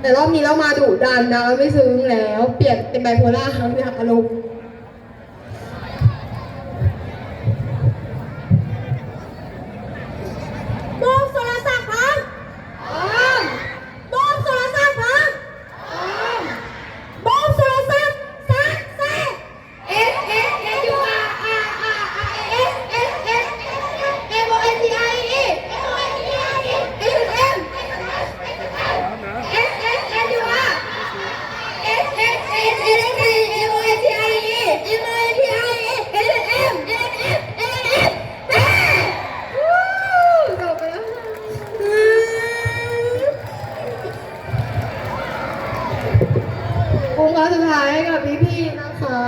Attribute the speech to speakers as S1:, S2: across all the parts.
S1: แต่รอบนี้เรามาดุดันนะเราไม่ซึ้งแล้ว เปลี่ยนเป็นไบโพล่าครั้งนี้อารมณ์
S2: โบกโทรศัพท์คะโบกโทรศัพท์คะโบกโทรศัพท์ซักแซ่ S S S U R R R R S S S M O N T I E M O N T I E S M S S S U R S S S S S M O N T I E M O N T I E S M S M S M
S1: วู้จบไปแล้ววงการ สุดท้ายให้กับพี่ๆนะคะ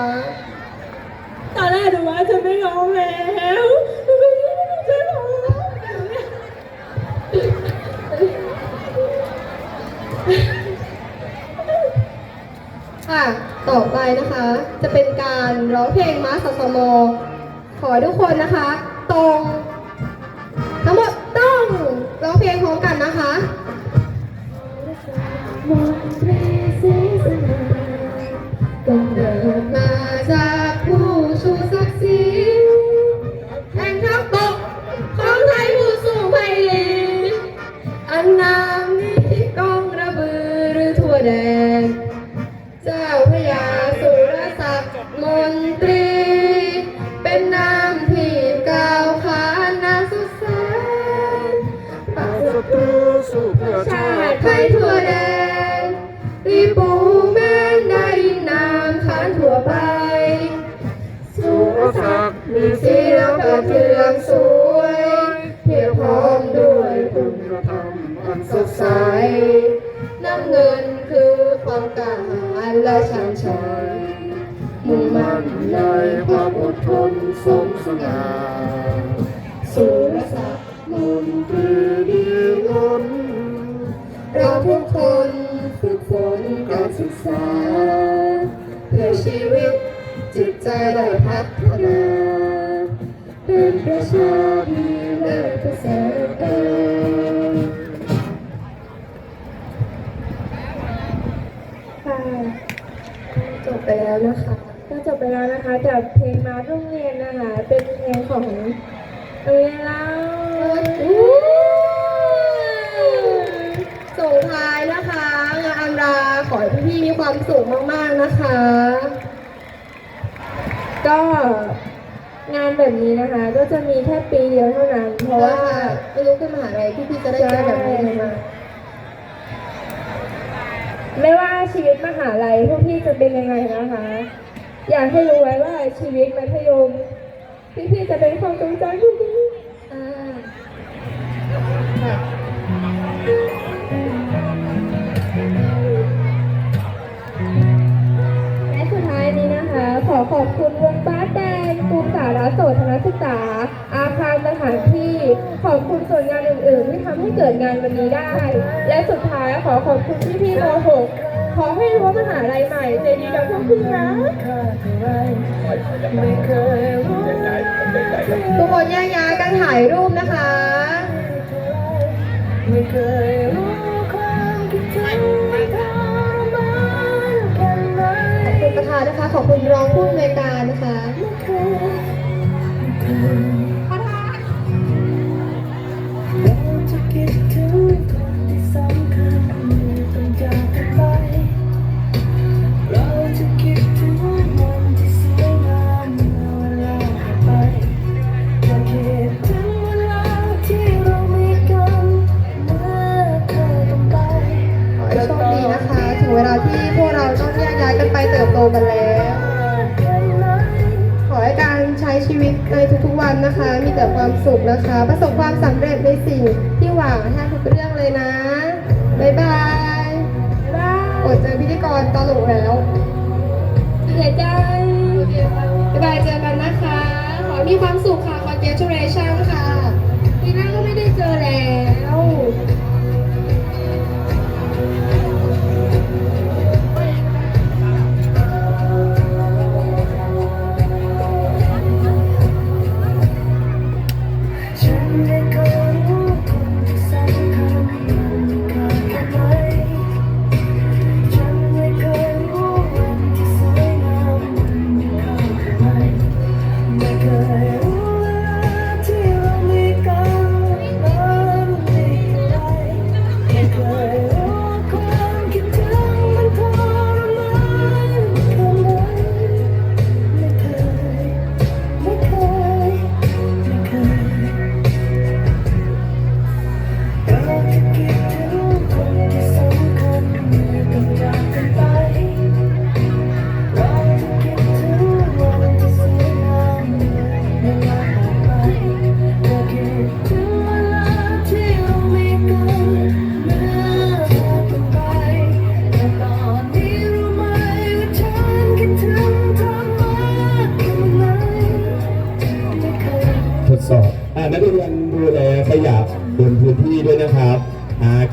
S2: ตอนแรกหนูว่าจะไม่ร้องแล้วหนูไม่คิดว่าหนูจะร้อง
S1: ค่ะ ต่อไปนะคะ จะเป็นการร้องเพลงม้าสสมขอให้ทุกคนนะคะ ตรง ทั้งหมดต้องร้องเพลงพร้อมกันนะคะ ความกล้าหาญและชันชัยมุ่งมั่นในความอดทนสมสง่าสุรศักดิ์มนตรีดีล้นเราทุกคนฝึกฝนการศึกษา เพื่อชีวิตจิตใจได้พัฒนา เป็นประชาดีและประเสริฐ ไปแล้วนะคะ
S2: ก็จบไปแล้วนะคะจากเพลงมาโรงเรียนนะคะ เป็นเพลงของเรียนเรา
S1: ส่งท้ายนะคะ งานอันราขอให้พี่ๆมีความสุขมากๆนะคะ
S2: ก็งานแบบนี้นะคะ ก็จะมีแค่ปีเดียวเท่านั้น เพราะว่า
S1: ไม่รู้ขึ้นมหาลัยพี่ๆจะได้เจอแบบนี้ไหม
S2: ไม่ว่าชีวิตมหาลัยพวกพี่จะเป็นยังไงนะคะ อยากให้รู้ไว้ว่าชีวิตมัธยมพี่ๆจะเป็นความทรงจำที่ดี
S1: อาคา
S2: รสถานที่ขอบคุณส่วนงานอื่น ๆ ที่ทำให้เกิดงานวันนี้ได้ และสุดท้ายขอขอบคุณพี่ๆม .6 ขอให้รั้วมหาลัยใหม่ใจดีกับพวกพี่นะ
S1: ทุกคนแยกย้ายกันถ่ายรูปนะคะ
S3: ไม่เคยรู้ความคิดถึงมันทรมานแค่ไหน
S1: ขอบคุณประธานนะคะ ขอบคุณรองผู้อำนวยการนะคะ
S3: เร กัน
S1: แล้ว ขอให้การใช้ชีวิตในทุกๆวันนะคะ มีแต่ความสุขนะคะ ประสบความสำเร็จในสิ่งที่หวังแทบทุกเรื่องเลยนะ บ๊ายบายอดเจอพิธีกรตลกแล้ว
S2: เสียใจ
S1: บ๊ายบายเจอกันนะคะ ขอให้มีความสุขค่ะ congratulation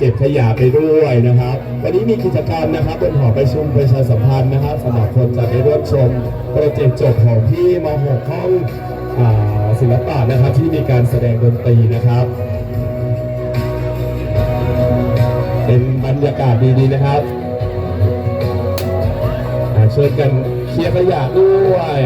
S1: เก็
S4: บขยะไปด้วยนะครับ วันนี้มีกิจกรรมนะครับบนหอประชุมประชาสัมพันธ์นะครับสำหรับคนจะไปร่วมชมโปรเจกต์จบของที่ม .6 ห้องศิลปะนะครับที่มีการแสดงดนตรีนะครับ เป็นบรรยากาศดีๆนะครับช่วยกันเคลียร์ขยะด้วย